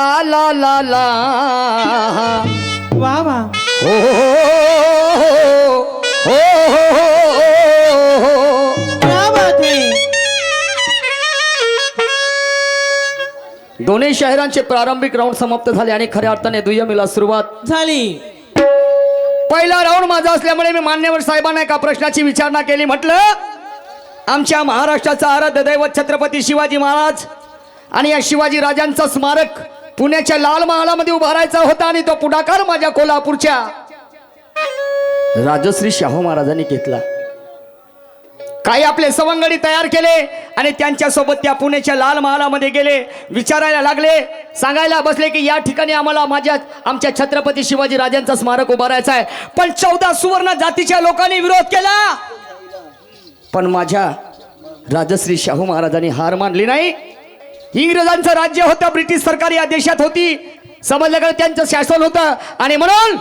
ला ला ला. ला वा वा. हो हो हो हो क्या बात है. दोन्ही शहरांचे प्रारंभिक राऊंड समाप्त झाले आणि खऱ्या अर्थाने दुय्यमीला सुरुवात झाली. पहिला राऊंड माझा असल्यामुळे मी मान्यवर साहेबांना एका प्रश्नाची विचारणा केली. म्हटलं आमच्या महाराष्ट्राचा आराध्य दैवत छत्रपती शिवाजी महाराज आणि या शिवाजी राजांचं स्मारक पुण्याच्या लाल महालामध्ये उभारायचा होता आणि तो पुढाकार माझ्या कोल्हापूरच्या. राजश्री शाहू महाराजांनी घेतला. काही आपले सवंगडी तयार केले आणि त्यांच्यासोबत त्या पुण्याच्या लाल महालामध्ये गेले. विचारायला लागले सांगायला बसले की या ठिकाणी आम्हाला माझ्या आमच्या छत्रपती शिवाजी राजांचा स्मारक उभारायचा आहे. पण चौदा सुवर्ण जातीच्या लोकांनी विरोध केला. पण माझ्या राजश्री शाहू महाराजांनी हार मानली नाही. इंग्रजांचं राज्य होतं ब्रिटिश सरकार या देशात होती. समजलं का त्यांचं शासन होतं. आणि म्हणून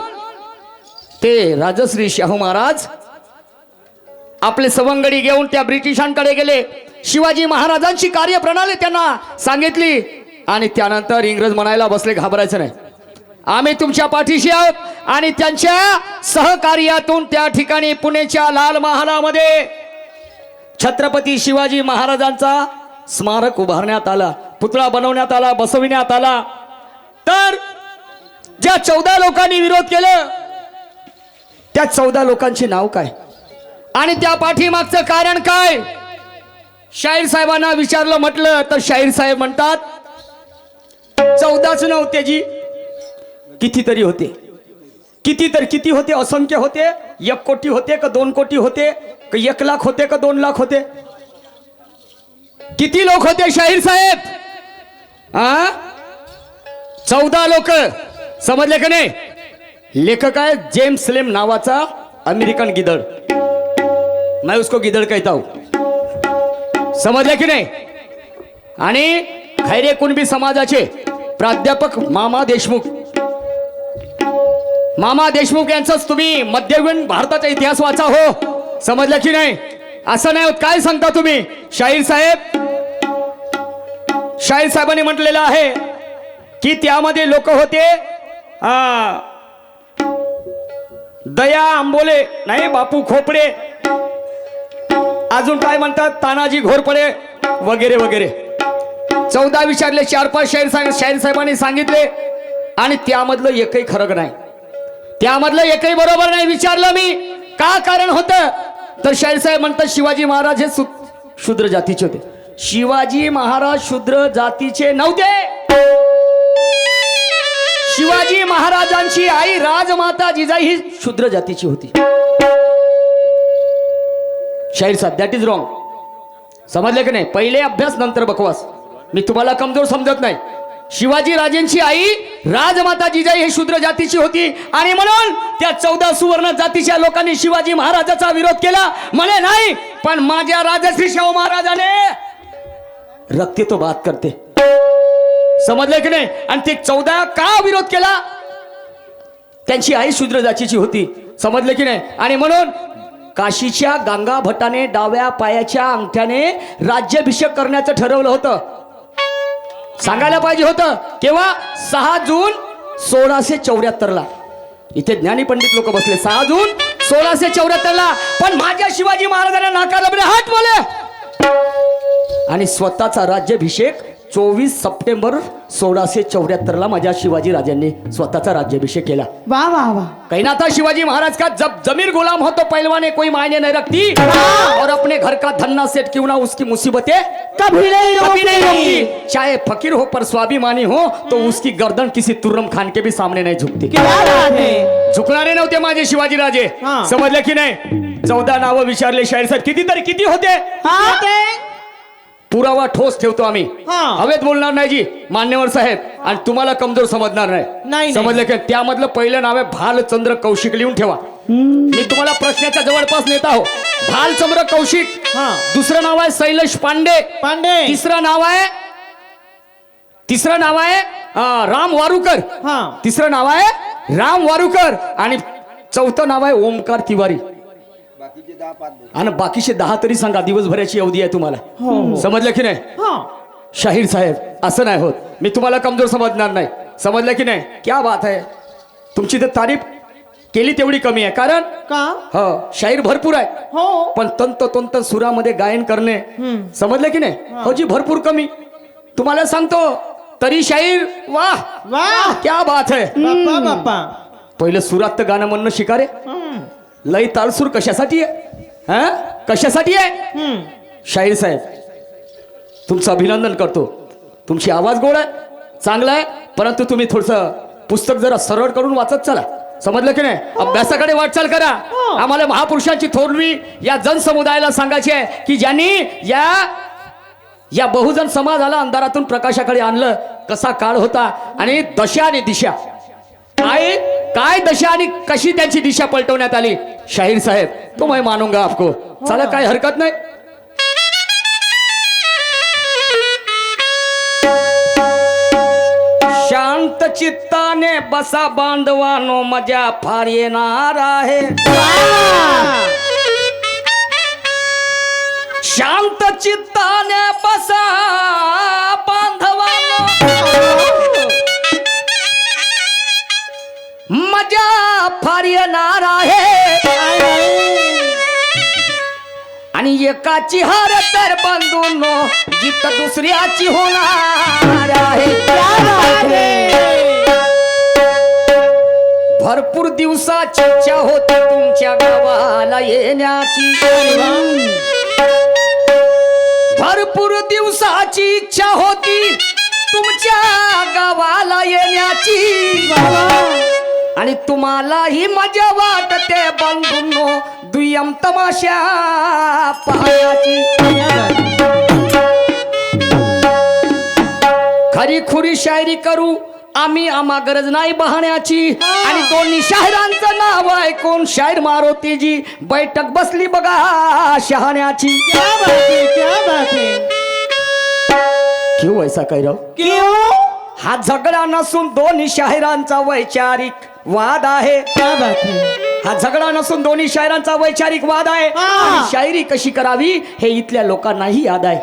ते राजश्री शाहू महाराज आपले सवंगडी घेऊन त्या ब्रिटिशांकडे गेले. शिवाजी महाराजांची कार्यप्रणाली त्यांना सांगितली. आणि त्यानंतर इंग्रज म्हणायला बसले घाबरायचं नाही. आम्ही तुमच्या पाठीशी आहोत आणि त्यांच्या सहकार्यातून त्या ठिकाणी पुणेच्या लाल महालामध्ये छत्रपती शिवाजी महाराजांचा स्मारक उभारण्यात आला पुतळा बनवण्यात आला बसविण्यात आला. तर ज्या चौदा लोकांनी विरोध केलं त्या चौदा लोकांचे नाव काय? आणि त्या पाठीमागचं कारण काय? शाहीर साहेबांना विचारलं म्हटलं तर शाहीर साहेब म्हणतात चौदाच नव्हते जी कितीतरी होते. किती तर किती होते असंख्य होते एक कोटी होते का दोन कोटी होते का एक लाख होते का दोन लाख होते? किती लोक होते शाहीर साहेब? आ? चौदा लोक. समजले का नाही? लेखक आहे जेम्स लेम नावाचा अमेरिकन गिदड मैं उसको गिदड़ कहता हूं. समजले की नाही? आणि खैरे कुणबी समाजाचे प्राध्यापक मामा देशमुख. मामा देशमुख यांचाच तुम्ही मध्ययुगीन भारताचा इतिहास वाचा हो. समजलं की नाही? असं नाही होत. काय सांगता तुम्ही? शाहीर साहेब शाहीर साहेबांनी म्हटलेलं आहे की त्यामध्ये लोक होते आ, दया आंबोले नाही बापू खोपडे अजून काय म्हणतात तानाजी घोरपडे वगैरे वगैरे. चौदा विचारले चार पाच शाहीर सांग शाहीर साहेबांनी सांगितले आणि त्यामधलं एकही खरं नाही. त्यामधलं एकही बरोबर नाही विचारलं मी. का कारण होतं? तर शाहीर साहेब म्हणतात शिवाजी महाराज हे शूद्र जातीचे होते. शिवाजी महाराज शूद्र जातीचे नव्हते. शिवाजी महाराजांची आई राजमाता जिजाई ही शूद्र जातीची होती. शाहीर साहेब दॅट इज रॉंग समजले की नाही? पहिले अभ्यास नंतर बकवास. मी तुम्हाला कमजोर समजत नाही. शिवाजी राजेंची आई राजमाता जिजाई हे शूद्र जातीची होती. आणि म्हणून त्या चौदा सुवर्ण जातीच्या लोकांनी शिवाजी महाराजाचा विरोध केला. म्हणे नाही पण माझ्या राजश्री शाहू महाराजाने रक्ते तो बात करते. समजले की नाही? आणि ते चौदा का विरोध केला? त्यांची आई शूद्र जातीची होती. समजले की नाही? आणि म्हणून काशीच्या गंगा भटाने डाव्या पायाच्या अंगठ्याने राज्याभिषेक करण्याचं ठरवलं होतं. सांगायला पाहिजे होतं. केव्हा? सहा जून सोळाशे चौऱ्याहत्तरला. इथे ज्ञानी पंडित लोक बसले. सहा जून सोळाशे चौऱ्याहत्तरला. पण माझ्या शिवाजी महाराजांना नाकारलं म्हणजे हात बोले आणि स्वतःचा राज्याभिषेक चोवीस सप्टेंबर सोळाशे चौऱ्याहत्तर ला माझ्या शिवाजी राजांनी स्वतःचा राज्याभिषेक केला. वा वा वा. कहीं ना था शिवाजी महाराज का जब जमीर गुलाम हो तो पहलवाने कोई मायने नहीं रखती? और अपने घर का धन्ना सेठ क्यों ना उसकी मुसीबतें कभी नहीं कभी नहीं रोकती चाहे फकीर हो पर स्वाभिमानी हो तो उसकी गर्दन किसी तुर्रम खान के भी सामने नहीं झुकती। झुकणारे नव्हते माझे शिवाजी राजे. समजले की नाही? चौदा नावं विचारले शाहीर साहेब. किती तरी किती होते? पुरावा ठोस ठेवतो आम्ही. हा. हवेत बोलणार नाही जी मान्यवर साहेब. आणि तुम्हाला कमजोर समजणार नाही. समजलं की त्यामधलं पहिलं नाव आहे भालचंद्र कौशिक लिहून ठेवा. मी तुम्हाला प्रश्नाच्या जवळपास नेत आहो. भालचंद्र कौशिक. हा. दुसरं नाव आहे शैलेश पांडे. पांडे. तिसरं नाव आहे तिसरं नाव आहे राम वारुकर. हा. तिसरं नाव आहे राम वारुकर. आणि चौथं नाव आहे ओमकार तिवारी. आणि बाकीचे दहा तरी सांगा दिवसभराची अवधी आहे तुम्हाला. हो. समजलं की नाही? हा. शाहीर साहेब असं नाही होत. मी तुम्हाला कमजोर समजणार नाही. समजलं की नाही? क्या बात आहे. तुमची तर तारीफ केली तेवढी कमी आहे. कारण का? हो शाहीर भरपूर आहे. हो. पण तंत तंत सुरामध्ये गायन करणे. समजलं की नाही? हो. जी भरपूर कमी. तुम्हाला सांगतो तरी शाहीर वाह! वा क्या बात है बाप्पा पहिलं सुरात तर गाणं म्हणणं शिकारे लय तालसूर कशासाठी आहे? हा? कशासाठी आहे? हम्म. शाहीर साहेब तुमचं अभिनंदन करतो. तुमची आवाज गोड आहे चांगला आहे परंतु तुम्ही थोडस पुस्तक जरा सरळ करून वाचत चला. समजलं की नाही? अभ्यासाकडे वाटचाल करा. आम्हाला महापुरुषांची थोरवी या जनसमुदायाला सांगायची आहे की ज्यांनी या या बहुजन समाजाला अंधारातून प्रकाशाकडे आणलं कसा काळ होता आणि दशा आणि दिशा. काय काय दशा आणि कशी त्यांची दिशा पलटवण्यात आली? शाहीर साहेब तो मैं मानूंगा आपको. चला काय हरकत नाही. शांत चित्ताने बसा बांधवानो मजा फार येणार आहे. शांत चित्ताने बसा मजा फार येणार आहे. आणि एकाची हार तर बांधून जित दुसऱ्याची होणार आहे. भरपूर दिवसाची इच्छा होती तुमच्या गावाला येण्याची. भरपूर दिवसाची इच्छा होती तुमच्या गावाला येण्याची. आणि तुम्हालाही मजा वाटते बंधूंनो. दुय्यम तमाशा पायाची खरी खुरी शायरी करू. आम्ही आम्हा गरज नाही बहाण्याची. आणि दोन्ही शाहिरांचं नाव कोण शाहीर मारुतीजी बैठक बसली बघा शहाण्याची. क्यों ऐसा कह रहा? क्यों? हा झगडा नसून दोन्ही शाहिरांचा वैचारिक वाद आहे. है झगडा नसून दोन्ही शायरांचा वैचारिक वाद आहे. आणि शायरी कशी करावी हे इथल्या लोकांनाही याद आहे?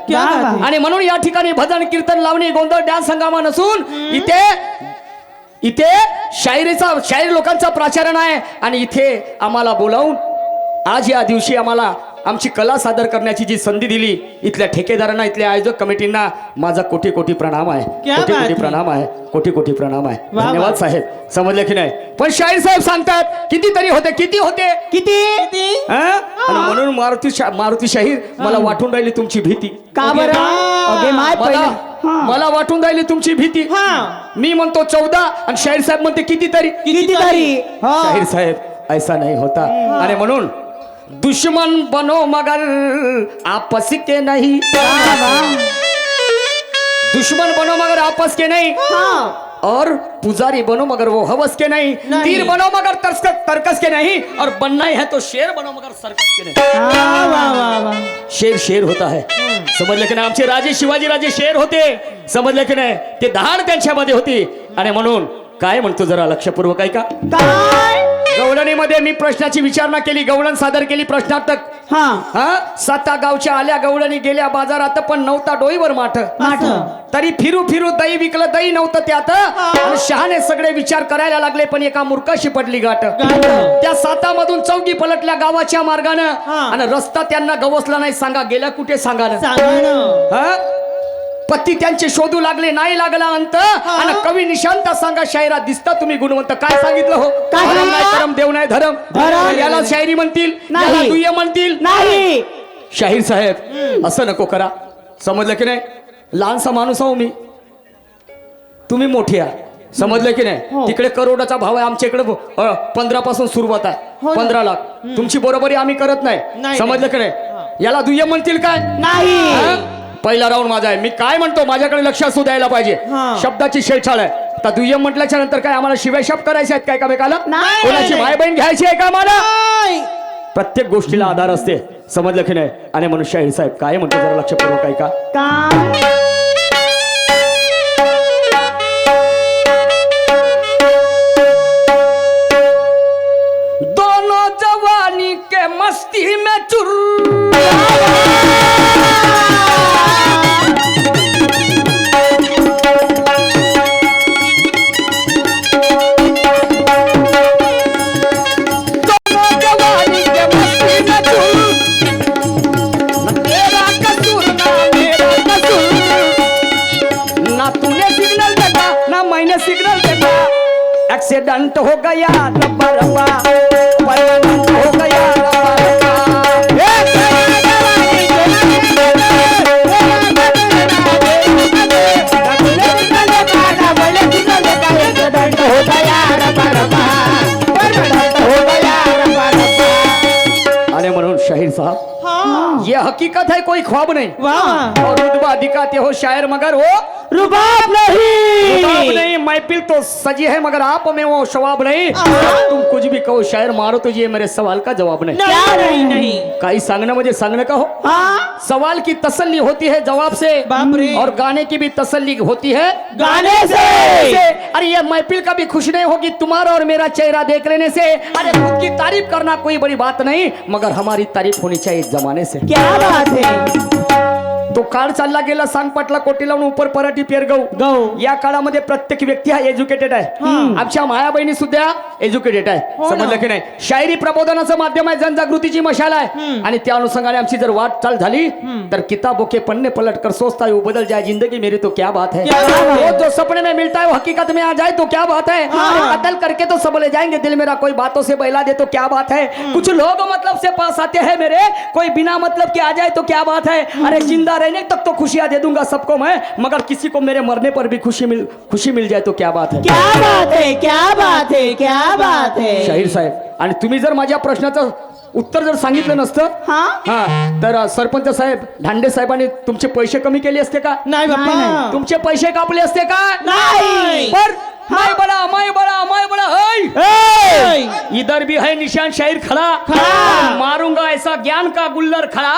आणि म्हणून या ठिकाणी भजन कीर्तन लावणी गोंधळ डान्स हंगामा नसून इथे इथे शायरीचा शाहीर लोकांचा प्राचारण आहे. आणि इथे आम्हाला बोलावून आज या दिवशी आम्हाला आमची कला सादर करण्याची जी संधी दिली इथल्या ठेकेदारांना इथल्या आयोजक कमिटींना माझा कोटी कोटी प्रणाम आहे. कोटी कोटी. प्रणाम आहे. कोटी कोटी प्रणाम आहे. धन्यवाद साहेब. समजले की नाही? पण शाहीर साहेब सांगतात कितीतरी होते किती होते? किती? किती? हा? आणि म्हणून मारुती मारुती शाहीर मला वाटून राहिली तुमची भीती. का बरं? मला वाटून राहिली तुमची भीती. हा. मी म्हणतो चौदा आणि शाहीर साहेब म्हणते कितीतरी. कितीतरी. हो. शाहीर साहेब ऐसा नाही होता. आणि म्हणून दुश्मन बनो मगर आपस के नहीं। दुश्मन बनो मगर आपस के नहीं। और पुजारी बनो मगर वो हवस के नहीं, नहीं। तीर बनो मगर तर्क तर्कस के नहीं। और बनना ही है तो शेर बनो मगर सर्कस के नहीं। वाह वाह वाह वाह। शेर शेर होता है। समजलं की नाही आमचे राजे शिवाजी राजे शेर होते। समजलं की नाही ते दहाड त्यांच्यामध्ये होती। आणि म्हणून काय म्हणतो जरा लक्षपूर्वक ऐका। काय गवळणीमध्ये मी प्रश्नाची विचारणा केली गवळण सादर केली प्रश्नार्थक. हा. हा? साता गावच्या आल्या गवळणी गेल्या बाजारात पण नव्हता डोईवर माठ. माठ. तरी फिरू फिरू दही विकलं दही नव्हतं त्यात. आणि शहाणे सगळे विचार करायला लागले पण एका मूर्खाशी पडली गाठ. त्या सातामधून चौकी पलटल्या गावाच्या मार्गानं. आणि रस्ता त्यांना गवसला नाही सांगा गेला कुठे सांगा ना सांगा ना हा? पती त्यांचे शोधू लागले नाही लागला अंत. आणि कवी निशांत सांगा शायरा दिसता तुम्ही गुणवंत. काय सांगितलं हो? काय? धरम नाही देव नाही धरम. धरम. याला शायरी म्हणतील नाही. याला दुय्य म्हणतील. नाही. शाहीर साहेब असं नको करा. समजलं की नाही? लहानसा माणूस आहो मी. तुम्ही मोठी आहे समजलं की हो. नाही तिकडे करोडाचा भाव आहे आमच्या इकडे पंधरा पासून सुरुवात आहे. हो ना. पंधरा लाख. तुमची बरोबरी आम्ही करत नाही. नाही, समजलं की नाही? याला दुय्यम म्हणतील काय? नाही. हा? पहिला राऊंड माझा आहे. मी काय म्हणतो माझ्याकडे लक्ष असू द्यायला पाहिजे. हा. शब्दाची शेळछाळ आहे. आता दुय्यम म्हटल्याच्या नंतर काय आम्हाला शिवाय शब्द करायचे आहेत काय का बेकाला नाही. कोणाची माय बहीण घ्यायची आहे का आम्हाला? नाही. प्रत्येक गोष्टीला आधार असते. समजलं की नाही? आणि शाहीर साहेब काय म्हणतो जरा लक्षपूर्वक ऐका. काय हकीकत है कोई दिखाते हो शायर मगर वो रुबाब नहीं। रुबाब नहीं महफिल तो सजी है मगर आप में वो शवाब नहीं। तुम कुछ भी कहो शायर मारो तो ये मेरे सवाल का जवाब नहीं। क्या नहीं नहीं। काही सांगणं म्हणजे सांगणं का हो हाँ। सवाल की तसल्ली होती है जवाब से। और गाने की भी तसल्ली होती है गाने से। से। अरे ये महफिल भी खुश नहीं होगी तुम्हारा और मेरा चेहरा देख लेने से। अरे खुद की तारीफ़ करना कोई बड़ी बात नहीं मगर हमारी तारीफ़ होनी चाहिए जमाने से। क्या बात है? तो काळ चालला गेला सांग पाटला कोटी लावून उपर पराठी पेर गहू गहू. या काळामध्ये प्रत्येक व्यक्ती हा एज्युकेटेड आहे. आमच्या माया बहिणी सुद्धा एज्युकेटेड आहे. हो. समजलं की नाही? शायरी प्रबोधनाचं माध्यम आहे जनजागृतीची मशाल आहे. आणि त्या अनुषंगाने आमची जर वाटचाल झाली तर किताबों के पन्ने पलट कर सोचता है वो बदल जाए जिंदगी मेरी तो क्या बात है? वो जो सपने में मिलता है हकीकत में आ जाए तो क्या बात है। कतल करके तो सब ले जाएंगे दिल मेरा कोई बातों से बहला दे तो क्या बात है? कुछ लोग मतलब से पास आते हैं मेरे कोई बिना मतलब के आ जाए तो क्या बात है? अरे जिंदा रहने तक तो खुशियां दे दूंगा सबको मैं मगर किसी को मेरे मरने पर भी खुशी मिल खुशी मिल जाए तो क्या बात है? क्या बात है क्या बात है क्या बात है। शाहीर साहेब आणि तुम्ही जर माझ्या प्रश्नाचं उत्तर जर सांगितलं नसतं हा? हा तर सरपंच साहेब धांडे साहेबांनी तुमचे पैसे कमी केले असते का? नाही बाप्पा. तुमचे पैसे कापले असते का? नाही. पर माय बडा माय बडा माय बडा हय नहीं। इधर भी है निशान शायर खड़ा। खड़ा। मारूंगा ऐसा ज्ञान का गुल्लर खड़ा।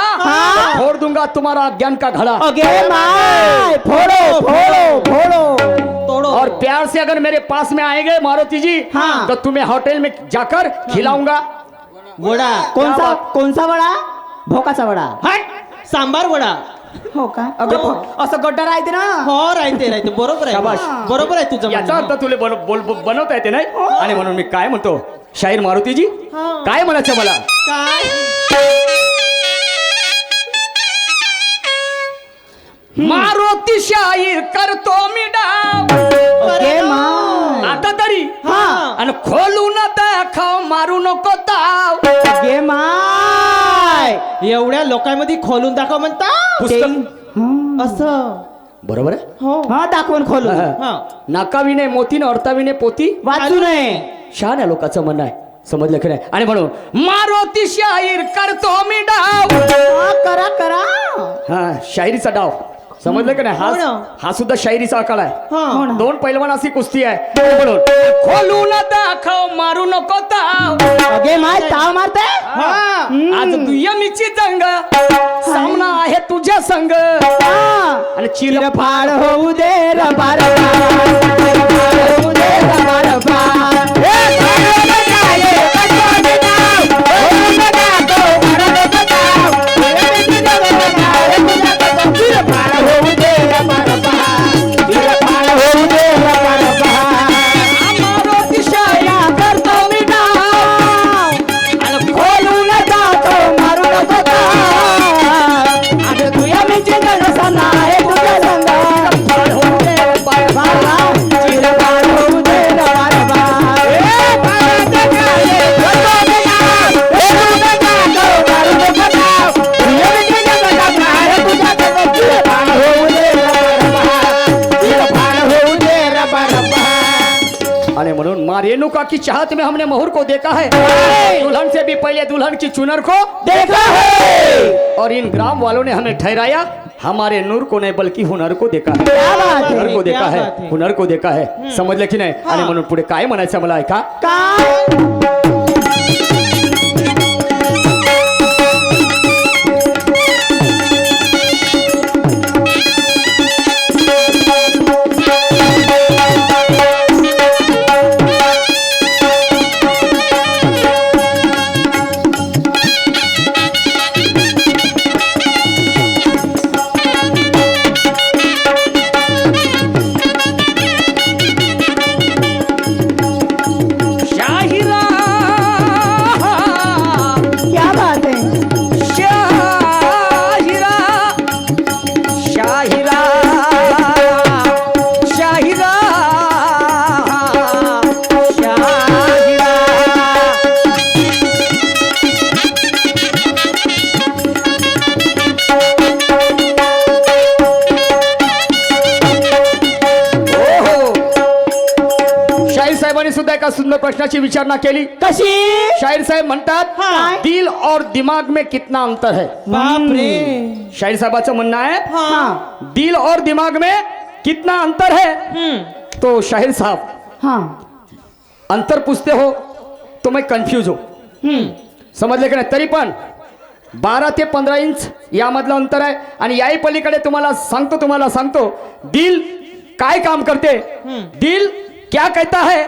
फोड़ दूंगा तुम्हारा ज्ञान का घड़ा। फोड़ो फोड़ो फोड़ो। तोड़ो। और प्यार से अगर मेरे पास में आएंगे मारुति जी हाँ। तो तुम्हें होटल में जाकर खिलाऊंगा। वडा? कौन सा वडा? भोकाचा वडा. हट सांबार वडा. हो का? अगं भो- असं गड्डा राहते ना? हो राहते राहते. बरोबर आहे. शाबास. बरोबर आहे तुझं याचा म्हणणं. अर्थ तुला बोल बोल बोल- बनवता येते नाही? आणि म्हणून मी काय म्हणतो? शाहीर मारुतीजी हा. काय म्हणायचं मला? काय? मारुती शाहीर करतो मी डाव. ओके आता तरी हा. आणि खोलून दाखव मारू नको ताव. ओके माय. एवढ्या लोकांमध्ये खोलून दाखव म्हणता. पुस्तक. हा. असं. बरोबर आहे? हो. हा दाखवून खोलू हा. हा. नाकाविने मोती न अर्थाविने पोती. वाचू नये. छान आहे लोकांचं म्हणणं आहे. समजलं की नाही? आणि म्हणून मारुती शाहीर करतो मी डाव. हा, करा करा. हा शायरीचा डाव. समजलं की नाही? हो ना. हा हा सुद्धा शायरीचा आकार आहे. हा. हो ना. दोन पैलवान अशी कुस्ती आहे. म्हणून. खोलून दाखव मारू नको ताव. माय ताव मारते हा. आज दुयमीची जंग. सामना आहे तुझ्या संग. आणि चिर फाड होऊ दे रबा की चाहत में हमने मोहर को देखा है। दुल्हन से भी पहले दुल्हन की चुनर को देखा है। और इन ग्राम वालों ने हमें ठहराया। हमारे नूर को नहीं बल्कि हुनर को देखा है। क्या बात है? हुनर को देखा है। है? हुनर को देखा है। समझ की नाही? आणि म्हणून पुढे काय म्हणायचं मला ऐका काय एका सुंदर प्रश्नाची विचारणा केली? कशी? शाहीर साहेब म्हणतात हा. दिल और दिमाग में कितना अंतर है? शाहीर साहेबाचं म्हणणं आहे हा. दिल और दिमाग में कितना अंतर है. तो शाहीर साहब हा. अंतर पूछते हो तो मैं कंफ्यूज हो. हम्म. समजले की नाही? तरी पण बारा ते पंधरा इंच यामधलं अंतर आहे आणि याही पलीकडे तुम्हाला सांगतो तुम्हाला सांगतो दिल काय काम करते? दिल क्या कहता है?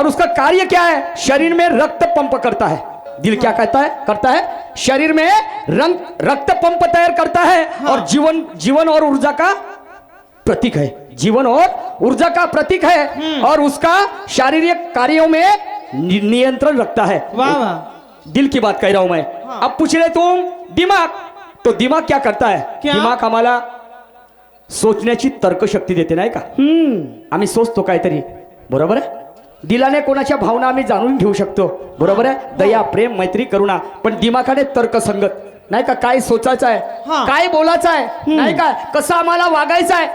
और उसका कार्य क्या है? शरीर में रक्त पंप करता है। दिल क्या कहता है? करता है। शरीर में रंग रक्त पंप तैयार करता है और जीवन जीवन और ऊर्जा का प्रतीक है। जीवन और ऊर्जा का प्रतीक है और उसका शारीरिक कार्यों में नियंत्रण रखता है। वाह वाह। दिल की बात कह रहा हूं मैं। अब पूछ रहे तुम दिमाग? तो दिमाग क्या करता है? क्या? दिमाग आम्हाला सोचण्याची तर्कशक्ती देते नाही का? आम्ही सोचतो काहीतरी. बरोबर आहे? दिलाने कोणाच्या भावना आम्ही जाणून घेऊ शकतो. बरोबर आहे? दया प्रेम मैत्री करुणा. पण दिमाखाने तर्कसंगत नाही का? काय सोचायचं आहे? हा. काय बोलायचं आहे? नाही का? कसं आम्हाला वागायचं आहे?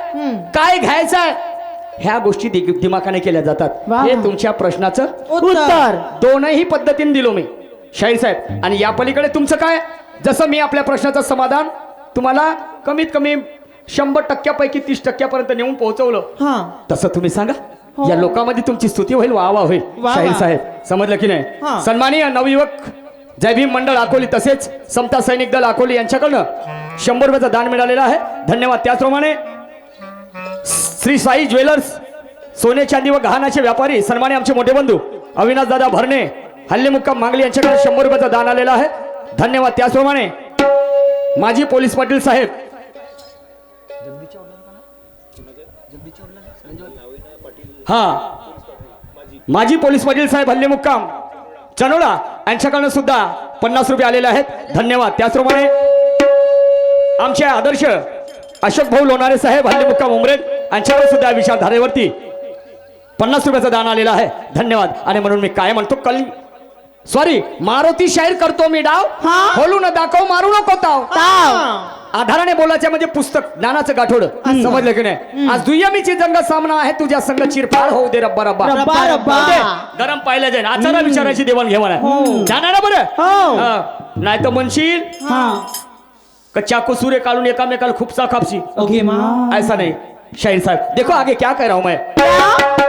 काय घ्यायचं आहे? ह्या गोष्टी दिमाखाने केल्या जातात. हे तुमच्या प्रश्नाचं उत्तर. दोनही पद्धतीने दिलो मी. शाहीर साहेब आणि या पलीकडे तुमचं काय? जसं मी आपल्या प्रश्नाचं समाधान तुम्हाला कमीत कमी शंभर टक्क्यापैकी तीस टक्क्यापर्यंत नेऊन पोहोचवलं. हा. तसं तुम्ही सांगा. या लोकांमध्ये तुमची स्तुती होईल वा वा होईल. वा. शाहीर साहेब समजलं की हा. नाही सन्माननीय नवयुवक जय भीम मंडळ अकोली तसेच समता सैनिक दल अकोली यांच्याकडनं शंभर रुपयाचं दान मिळालेलं आहे. धन्यवाद. त्याचप्रमाणे श्री साई ज्वेलर्स सोने चांदी व गहाणाचे व्यापारी सन्माने आमचे मोठे बंधू अविनाश दादा भरणे हल्ले मुक्काम मांगली यांच्याकडे शंभर रुपयाचं दान आलेलं आहे. धन्यवाद. त्याचप्रमाणे माजी पोलीस पाटील साहेब हा. माजी पोलीस पाटील साहेब हल्ले मुक्काम. चनोडा यांच्याकडनं सुद्धा पन्नास रुपये आलेले आहेत. धन्यवाद. त्याचप्रमाणे आमचे आदर्श अशोक भाऊ लोणारे साहेब हल्ले मुक्काम उमरेड यांच्याकडे सुद्धा विचारधारेवरती पन्नास रुपयाचं दान आलेलं आहे. धन्यवाद. आणि म्हणून मी काय म्हणतो कल सॉरी मारुती शाहीर करतो मी डाव. हा. खोलू न दाखव मारू नको ताव. ताव. आधाराने बोलायचं म्हणजे पुस्तक ज्ञानाचं गाठोड. समजलं की नाही? आज दुय्यमीची जंग सामना आहे तुझ्या संघ चिरफाड होऊ दे रब्बा रब्बा. रब्बा, रब्बा. होऊ दे. गरम पाहिलं जाईल. आचारा विचारायची देवाण घेवाण आहे. जाणार ना बरं? हो. नाही तर म्हणशील हा. का चाकू काढून एकामेकाला खूपसा खापसी ओके मा. ऐसा नहीं. शाहीर साहब देखो आगे क्या कह रहा हूं मैं.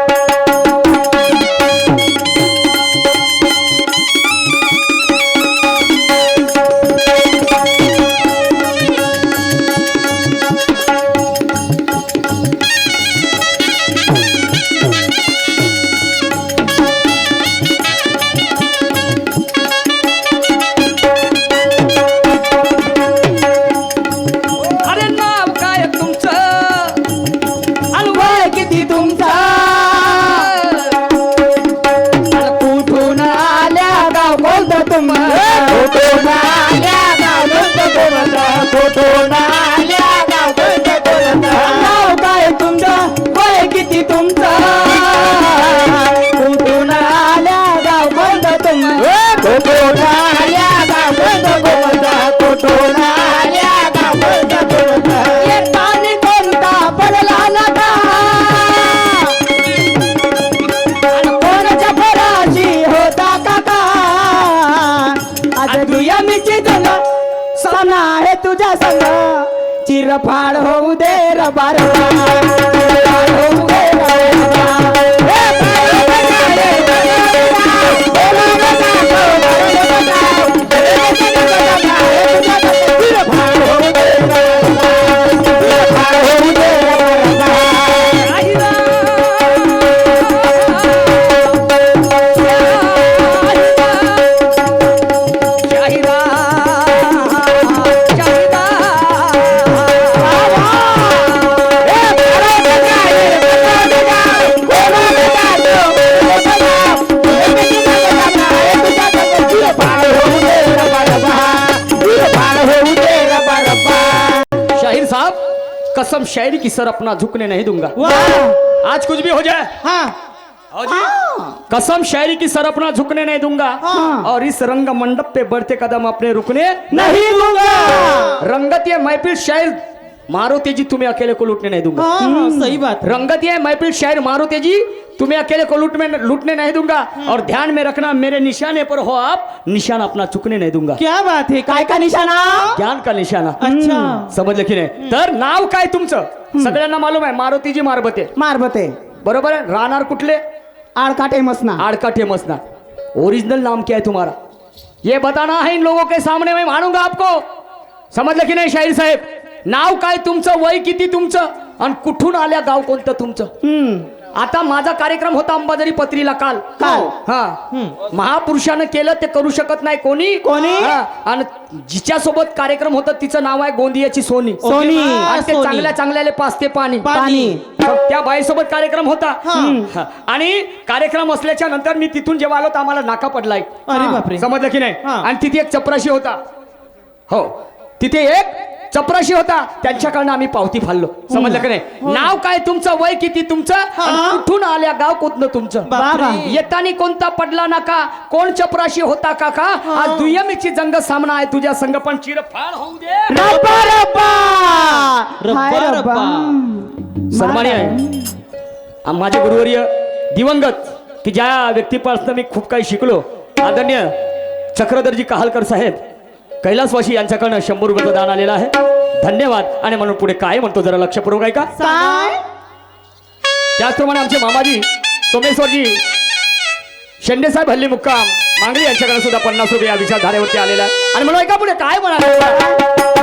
शायरी की सर अपना झुकने नहीं दूँगा। आज कुछ भी हो जाए। हाँ। जी। कसम शायरी की सर अपना झुकने नहीं दूँगा। हाँ। और इस रंग मंडप पे बढ़ते कदम अपने रुकने नहीं दूँगा। रंगत ये महफिल शायर मारुति जी तुम्हें अकेले को लूटने नहीं दूंगा. हाँ हाँ सही बात. रंगत ये महफिल शायर मारुति जी तुम्हें अकेले को लूट में लूटने नहीं दूंगा. और ध्यान में रखना मेरे निशाने पर हो आप निशान अपना चुकने नहीं दूंगा. क्या बात है काय का निशाणा ज्ञान का निशाणा अच्छा. समजलं की नाही? तर नाव काय तुमचं? सगळ्यांना मालूम आहे मारुतीजी मारबते. मारबते. बरोबर आहे? राहणार कुठले? आडकाटे मसना. आड़का फेमस ना ओरिजिनल नाम क्या है तुम्हारा? ये बताना है इन लोगों के सामने मैं मानूंगा आपको. समजलं की नाही शाहीर साहेब? नाव काय तुमचं? वय किती तुमचं? आणि कुठून आल्या गाव कोणतं तुमचं? हम्म. आता माझा कार्यक्रम होता अंबाझरी पत्रीला काल. काल. हा. महापुरुषानं केलं ते करू शकत नाही कोणी. कोणी? हा, आणि जिच्या सोबत कार्यक्रम होता तिचं नाव आहे गोंदियाची सोनी. सोनी. आणि ते सोनी. चांगल्या चांगल्याले पाच ते पाणी. पाणी त्या बाईसोबत कार्यक्रम होता. हा. आणि कार्यक्रम असल्याच्या नंतर मी तिथून जेव्हा आलो तर आम्हाला नाका पडलाय. अरे बापरे. समजलं की नाही? हा. आणि तिथे एक चपराशी होता. हो. तिथे एक चपराशी होता. त्यांच्याकडनं आम्ही पावती फाडलो. समजलं की नाही? नाव काय तुमचं? वय किती तुमचं? आणि हा. कुठून आल्या गाव कोणतं तुमचं? बापरे. येतानी कोणता पडला नका कोण चपराशी होता काका आज दुय्यमीची जंग सामना आहे. तुझ्या संग पण चिरफाड होऊ दे. रब्बा रब्बा! रब्बा, हाय रब्बा. रब्बा. सन्मानी आहे आ- माझे गुरुवर्य दिवंगत की ज्या व्यक्तीपासून मी खूप काही शिकलो. आदरणीय चक्रधरजी कहालकर साहेब कैलासवासी यांच्याकडनं शंभर रुपयाचं दान आलेलं आहे. धन्यवाद. आणि म्हणून पुढे काय म्हणतो जरा लक्षपूर्वक ऐका काय त्याचप्रमाणे आमचे मामाजी सोमेश्वरजी शेंडे साहेब हल्ली मुक्काम मांगली यांच्याकडे सुद्धा पन्नास रुपये या विचारधारेवरती आलेला आहे. आणि म्हणून ऐका पुढे काय म्हणाले?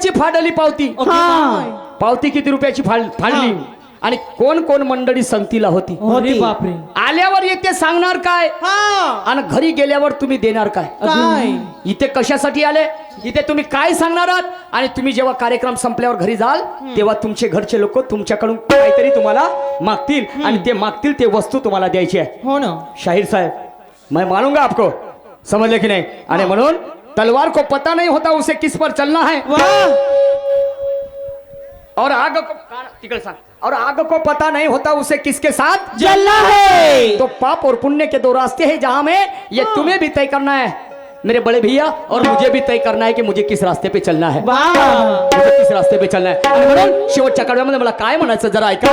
रुपयाची फाडली पावती. हा. पावती किती रुपयाची फाड फाडली? आणि कोण कोण मंडळी संगतीला होती? अरे बापरे. आल्यावर येते सांगणार काय? हा. आणि घरी गेल्यावर तुम्ही देणार काय? काय? इथे कशासाठी आले? इथे तुम्ही काय सांगणार आहात? आणि तुम्ही जेव्हा कार्यक्रम संपल्यावर घरी जाल तेव्हा तुमचे घरचे लोक तुमच्याकडून काहीतरी तुम्हाला मागतील. आणि ते मागतील ते वस्तू तुम्हाला द्यायची आहे. हो ना. शाहिर साहब मैं मानूंगा आपको. समझ ले कि नहीं? अरे मनोन तलवार को पता नहीं होता उसे किस पर चलना है। और आग को और आग को पता नहीं होता उसे किसके साथ जलना है। तो पाप और पुण्य के दो रास्ते हैं जहाँ में ये तुम्हें भी तय करना है मेरे बड़े भैया और मुझे भी तय करना है कि मुझे किस रास्ते पे चलना है। मुझे किस रास्ते पे चलना है। आणि म्हणून शेवटच्या कडव्यामध्ये मला काय म्हणायचं जरा ऐका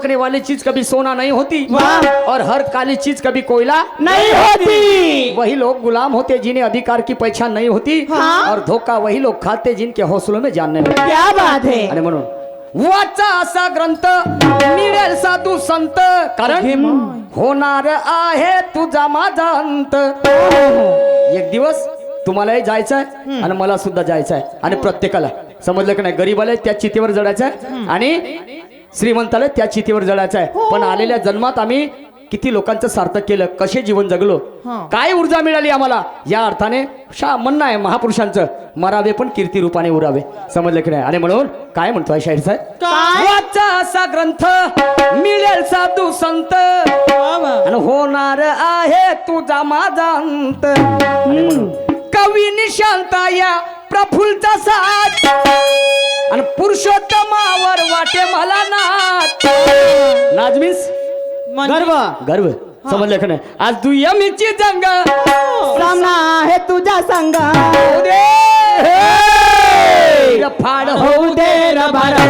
चमकने वाली चीज कभी सोना नहीं होती। और हर काली चीज कभी कोयला नहीं होती। वही लोग गुलाम होते जिन्हें अधिकार की पहचान नहीं होती हाँ। और धोखा वही लोग खाते जिनके हौसलों में जानने लगते क्या बात है। आणि म्हणून वाचा असा ग्रंथ मिळेल साधू संत। कारण होणार आहे तुझा माझा अंत। एक दिवस तुम्हालाही जायचं आहे आणि मला सुद्धा जायचं आहे आणि प्रत्येकाला. समजलं की नाही? गरीबाला त्या चितेवर जडायचं आहे आणि श्रीमंताला त्या चितेवर जडायचं आहे. पण आलेल्या जन्मात आम्ही किती लोकांचं सार्थक केलं कसे जीवन जगलो काय ऊर्जा मिळाली आम्हाला? या अर्थाने शा म्हणणं आहे महापुरुषांचं मरावे पण कीर्ती रूपाने उरावे. समजलं की नाही? आणि म्हणून काय म्हणतोय शाहीर साहेब? काय? वाचा असा ग्रंथ मिळेल साधू संत. होणार आहे तुझा माझा अंत. कवी निशांता या प्रफुल्लचा साथ. आणि पुरुषोत्तमावर वाटे मला नाच नाच मीन्स गर्व. गर्व. समजलं का नाही आज दुयमीची जंग. सामना आहे तुझा संग. फाड होऊ दे र बाळा.